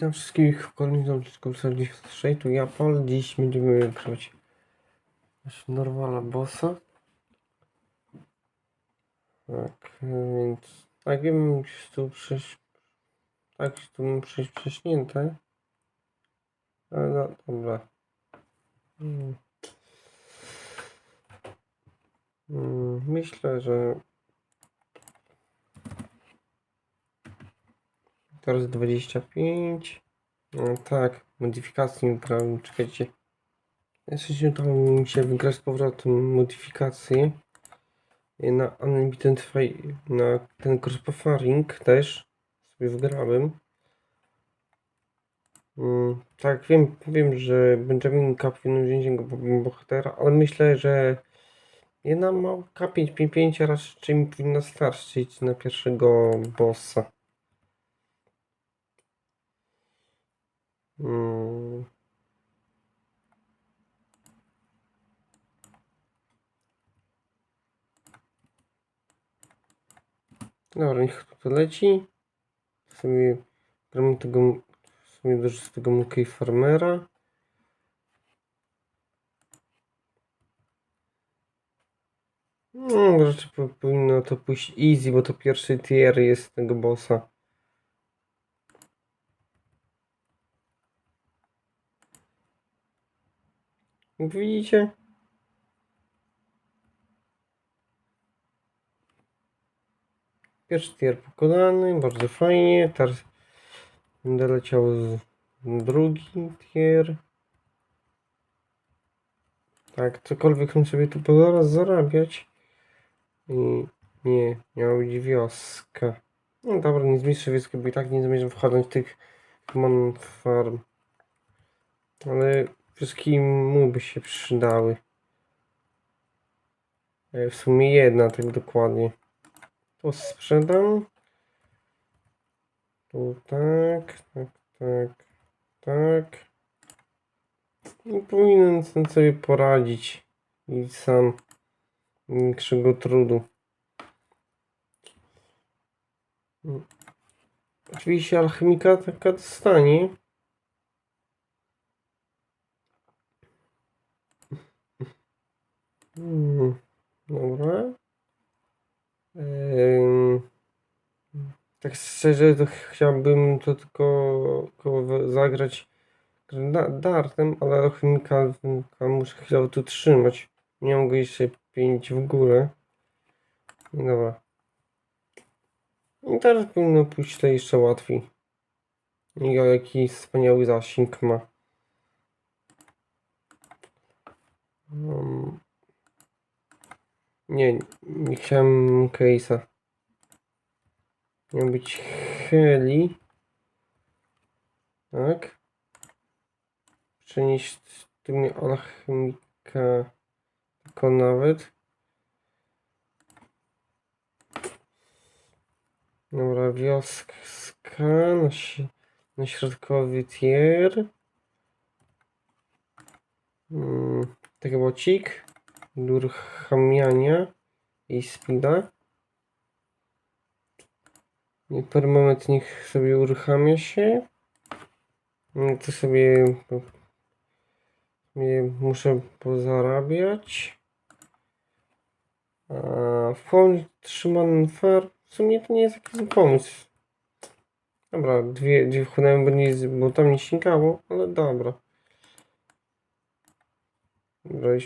Witam wszystkich w kolejnym odcinku Strzej, tu ja Paul. Dziś będziemy grać Norwala Bossa. Tak, więc tak wiem, tu przejść, tak, tu mam przejść prześnięte. Ale no, dobra. Hmm. Hmm, Myślę, że Teraz 25. No tak, modyfikacji nie grałem, czekajcie. Jeszcze udało mi się wygrać z powrotem modyfikację na Unlimited Fi- na ten Crossbuffering też sobie wygrałem. Mm, tak, wiem, wiem, że Benjamin K powinien wziąć bo- bohatera, ale myślę, że jedna mała K5, 5, 5 raczej mi powinna starczyć na pierwszego bossa. Mm. Dobra, niech to leci. Sobie gramy tego, sobie dorzucę tego Monkey Farmera. No, raczej po- powinno to pójść easy, bo to pierwszy tier jest tego bossa. Widzicie? Pierwszy tier pokonany, bardzo fajnie. Teraz będę leciał z drugi tier. Tak, cokolwiek bym sobie tu zaraz zarabiać. I nie, miała być wioska. No dobra, nie zmniejszę wioski, bo i tak nie zamierzam wchodzić w tych man farm. Ale wioski mu by się przydały. E, W sumie jedna, tak dokładnie. To sprzedam. Tu tak, tak, tak, tak. I powinien sam sobie poradzić. I sam większego trudu. Oczywiście alchemika taka dostanie. Mm, Dobra. Em, tak szczerze to ch- chciałbym to tylko, tylko zagrać da- dartem, ale alchemika muszę chwilę tu trzymać. Nie mogę jeszcze pięć w górę. Dobra. I teraz powinno pójść to jeszcze łatwiej. I jaki wspaniały zasięg ma. Um, nie, nie chciałem case'a. Miał być heli. Tak. Przenieść tymi alchemika tylko nawet. Dobra, wioska na, na środkowy tier. Hmm, bocik. do uruchamiania i speeda. I per moment niech sobie uruchamia się. No to sobie, muszę pozarabiać. W pomysł trzymany far w sumie to nie jest jakiś pomysł. Dobra, dwie, dwie wchłonąłem, bo, bo tam nie sięgało, ale dobra.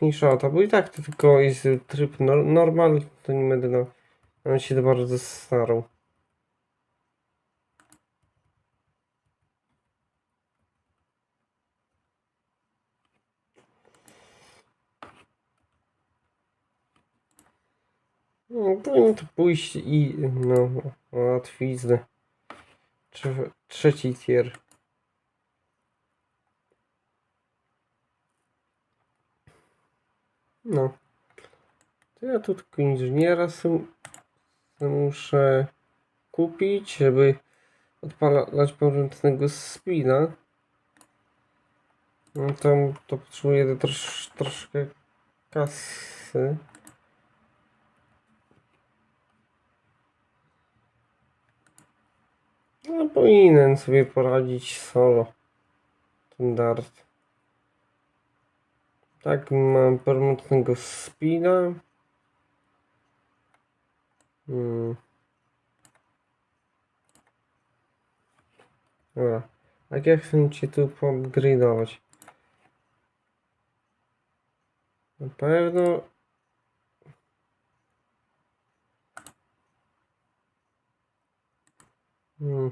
Mniejsza to, bo i tak to tylko jest tryb nor normal, to nie będę na, na się bardzo starał. No, powinno to pójść i no, łatwiznę. Trze trzeci tier. No. To ja tu tylko inżyniera muszę kupić, żeby odpalać porządnego speeda. No tam to potrzebuję trosz, troszkę kasy. No powinien sobie poradzić solo. Ten dart. Tak, mam permanentnego speeda. Hmm. Dobra. Jak ja chcę tu poupgrade'ować? Na pewno... Hmm.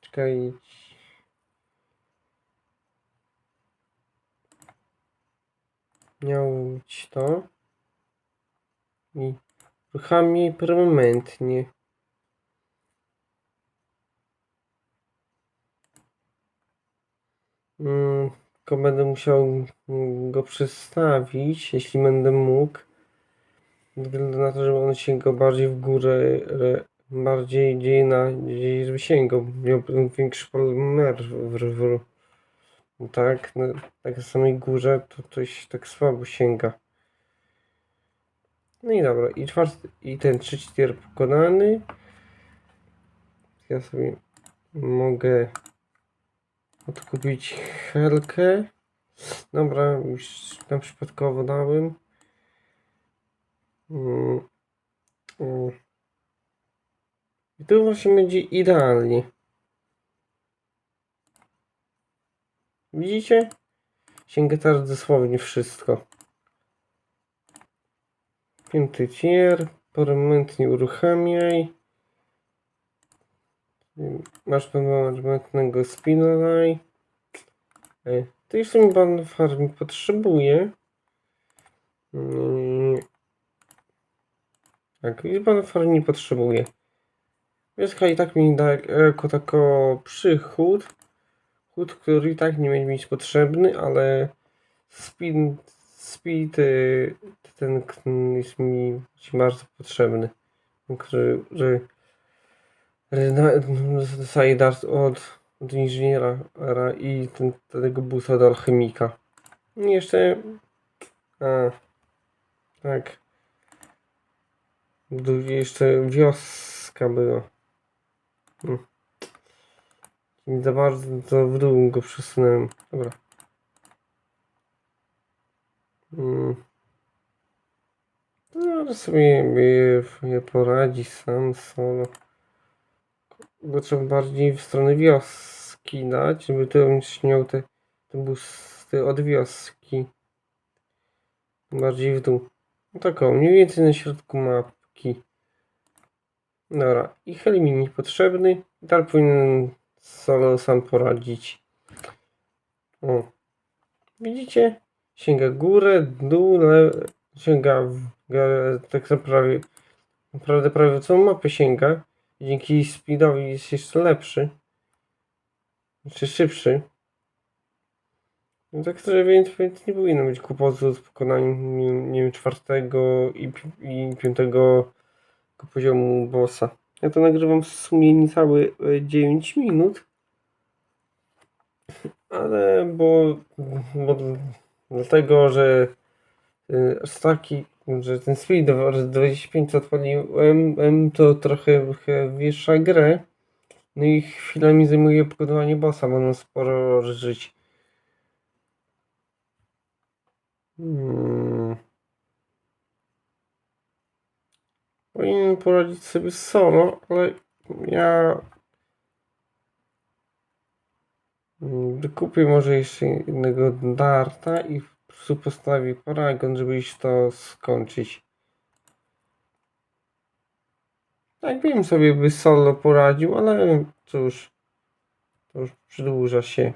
Czekaj. Miało być to. I uruchamiaj permanentnie. Mm, tylko będę musiał go przestawić, jeśli będę mógł. Względu na to, żeby on sięgał bardziej w górę, bardziej gdzieś na, gdzieś żeby sięgał, miał większy polymer w, w, w tak, na, tak na samej górze to coś tak słabo sięga. No i dobra, i czwarty, i ten trzeci tier pokonany. Ja sobie mogę odkupić helkę. Dobra, już tam przypadkowo dałem. Mm. Mm. I tu właśnie będzie idealnie. Widzicie? Sięga teraz dosłownie wszystko. Piąty tier, permanentnie uruchamiaj. Masz permanentnego spinalaj. To już mi pan farm potrzebuje. Mm. Tak, już pan farm nie potrzebuje. Więc i tak mi da jako tako przychód. Chód, który i tak nie będzie mieć potrzebny, ale speed, speed y, ten jest mi bardzo potrzebny. Który, dostaje dart od, od inżyniera i ten, tego busa do alchemika. I jeszcze a, tak jeszcze wioska była. Hmm. Za bardzo w dół go przesunąłem. Dobra. Hmm. No, sobie je, poradzi sam solo. Bo trzeba bardziej w stronę wioski dać, żeby to miał te, te busty od wioski. Bardziej w dół. No tak o, mniej więcej na środku mapki. Dobra, i heli mi niepotrzebny. Dar powinien solo sam poradzić. O. Widzicie? Sięga górę, dół, le... sięga w... tak naprawdę, naprawdę prawie całą mapę sięga. Dzięki speedowi jest jeszcze lepszy. Czy szybszy. No tak szczerze więc, więc nie powinno być kłopotu z pokonaniem nie, nie wiem, czwartego i, i piątego poziomu bossa. Ja to nagrywam w sumie niecałe 9 minut. Ale bo, bo dlatego, że z taki, że ten speed 25 co odpaliłem, to trochę wyższa grę. No i chwilę mi zajmuje pokonanie bossa, bo mam sporo żyć. Hmm. Powinien poradzić sobie solo, ale ja wykupię może jeszcze jednego darta i po postawię paragon, żeby iść to skończyć. Tak wiem sobie by solo poradził, ale cóż, to już przedłuża się.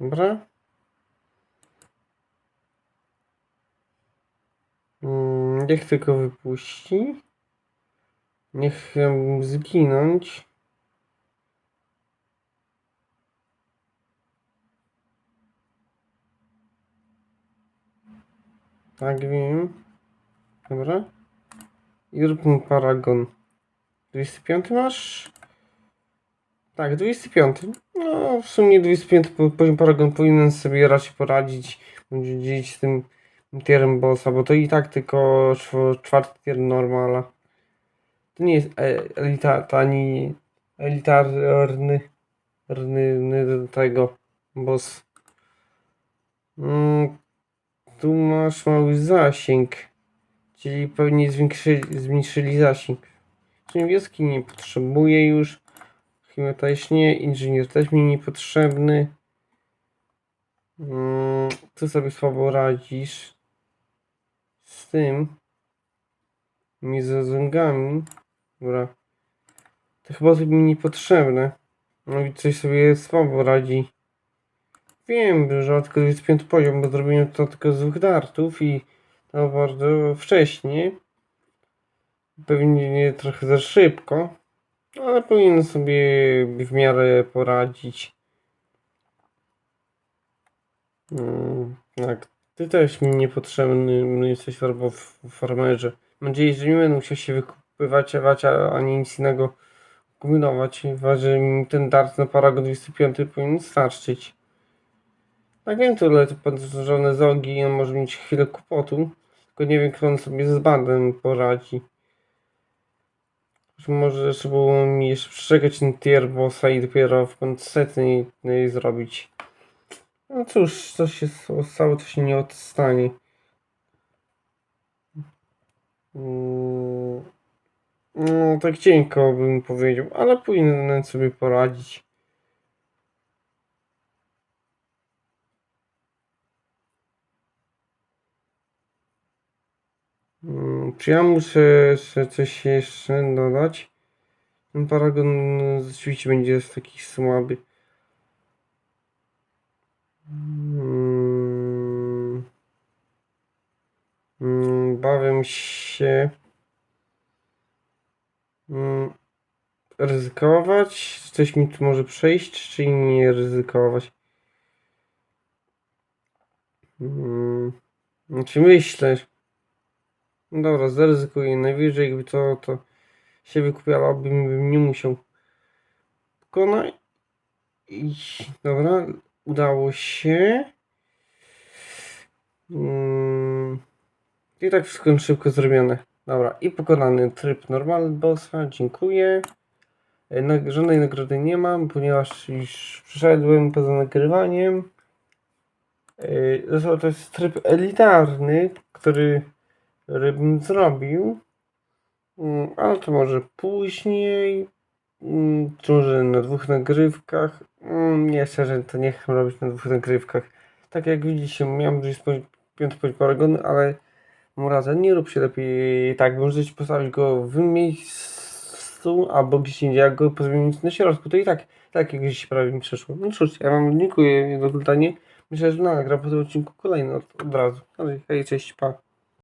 Dobra. Mm, niech tylko wypuści. Niech zginąć. Tak wiem. Dobra. I róbmy paragon. 25 masz? Tak, 25. No, w sumie 25 po- poziom Paragon powinien sobie raczej poradzić. Będzie dzielić z tym tierem bossa, bo to i tak tylko czw- czwarty tier normala. To nie jest e- elita, ani elitarny rny do tego boss. Mm, tu masz mały zasięg, czyli pewnie zmniejszyli zasięg. Niebieski nie potrzebuję już. Też nie. Inżynier też mi niepotrzebny. Mm, ty sobie słabo radzisz z tym. Mi ze zęgami. Dobra. To chyba to mi niepotrzebne. No i coś sobie słabo radzi. Wiem, że tylko 25 poziom, bo zrobiłem to tylko z dwóch dartów i to bardzo wcześnie. Pewnie nie trochę za szybko, ale powinien sobie w miarę poradzić. Tak, ty też mi niepotrzebny no jesteś albo w farmerze. Mam nadzieję, że nie będę musiał się wykupywać, ani nic innego kombinować. Że mi ten dart na Paragon 25 powinien starczyć. Tak wiem, tyle to podróżone zogi, on może mieć chwilę kłopotu. Tylko nie wiem, jak on sobie z bandem poradzi. Może trzeba było mi jeszcze przeczekać ten tier bossa i dopiero w setny zrobić. No cóż, co się stało, to się nie odstanie. No, tak cienko bym powiedział, ale powinien sobie poradzić. Czy ja muszę coś jeszcze dodać? Ten paragon y, rzeczywiście będzie taki słaby. Mm, mm, Bawię się mm, ryzykować. Coś mi tu może przejść, czy nie ryzykować? Mm, myślę. No Dobra, zaryzykuję. Najwyżej jakby to, to się wykupiało, bym, bym nie musiał pokonać. I dobra, udało się. Mm, I tak wszystko szybko zrobione. Dobra, i pokonany tryb normalny bossa, dziękuję. E, Na, żadnej nagrody nie mam, ponieważ już przeszedłem poza nagrywaniem. Yy, to jest tryb elitarny, który, który zrobił. Mm, Ale to może później. Mm, może na dwóch nagrywkach. Mm, Nie, szczerze, to nie chcę robić na dwóch nagrywkach. Tak jak widzicie, miałem gdzieś piąty Paragon, ale Muraza, nie rób się lepiej tak. Możecie postawić go w miejscu, albo gdzieś indziej, jak go pozmienić na środku, to i tak, tak jak gdzieś prawie mi przeszło. No cóż, ja wam dziękuję za oglądanie. Myślę, że nagram po tym odcinku kolejny od, od razu. Ale hej, cześć, pa.